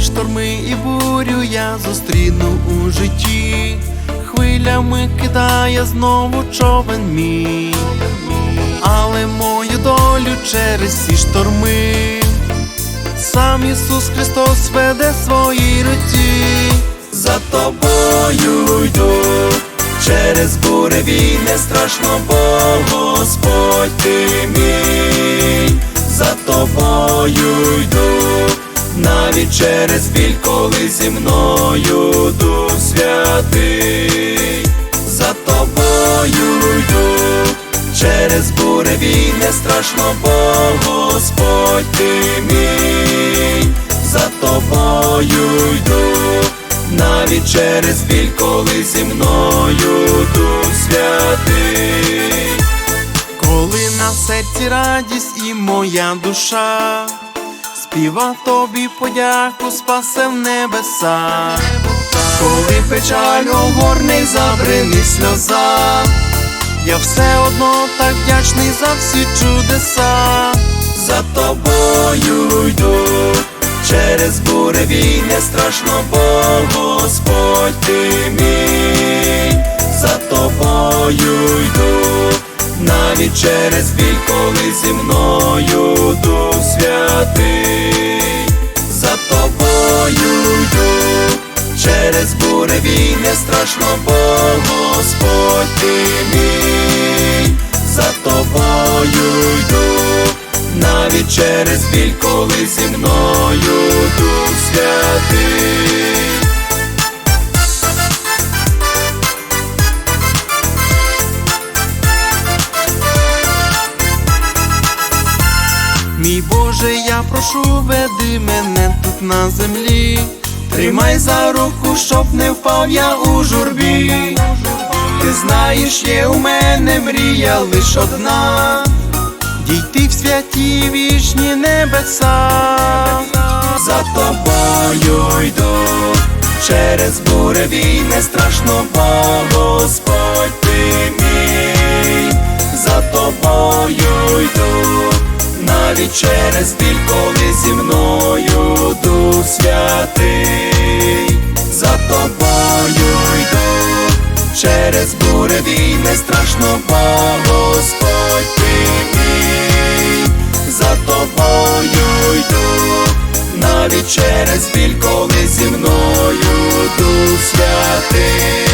шторми і бурю я зустріну у житті, хвилями кидає знову човен мій, але мою долю через ці шторми, сам Ісус Христос веде свої руці, за тобою йду, через буреві не страшно, бо Господь ти мій, за тобою йду, навіть через біль, коли зі мною Дух святий, за тобою йду, через буреві не страшно, бо Господь ти мій, за тобою йду, навіть через біль, коли зі мною Дух святий. Коли на серці радість і моя душа, співа тобі подяку, спасе в небеса, коли печаль огорне й забрини сльоза, я все одно так вдячний за всі чудеса, за тобою йду, через буревій не страшно, бо Господь ти мій, за тобою йду навіть через біль, коли зі мною Дух страшно, бо Господь ти мій, за тобою йду, навіть через біль, коли зі мною Дух святий. Мій Боже, я прошу, веди мене тут на землі, тримай за щоб не впав я у журбі. Ти знаєш, є у мене мрія лиш одна, дійти в святі вічні небеса, за тобою йду, через буревій не страшно, бо Господь ти мій, за тобою йду. Навіть через біль, коли зі мною через буревій не страшно, бо Господь ти мій, за тобою йду, навіть через біль, коли зі мною Дух святий.